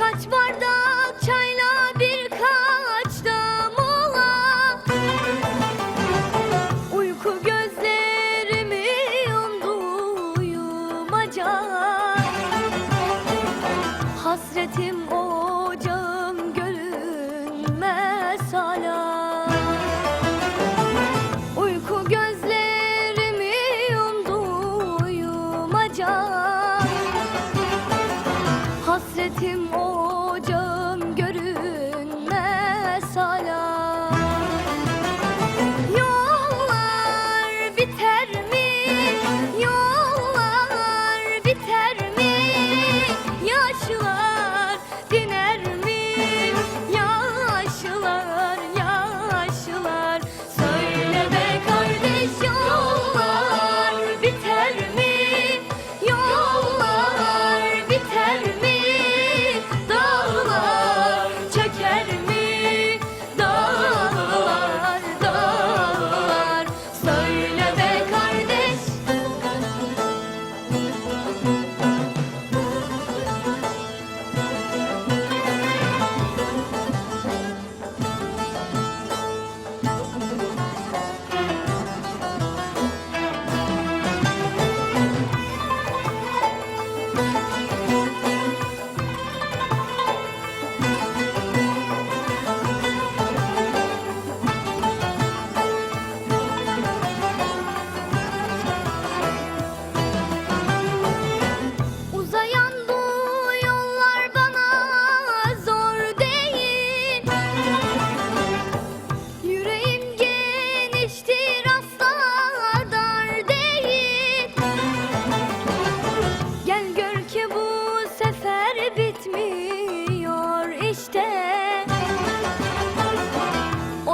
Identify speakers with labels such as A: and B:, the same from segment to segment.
A: Birkaç bardak çayla birkaç da mola Uyku gözlerimi yumdu uyumaca. Hasretim hasretim ocağı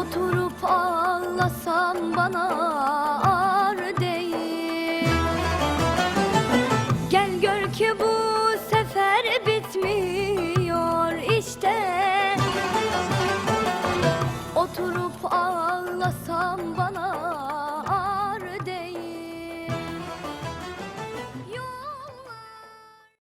A: Oturup ağlasam bana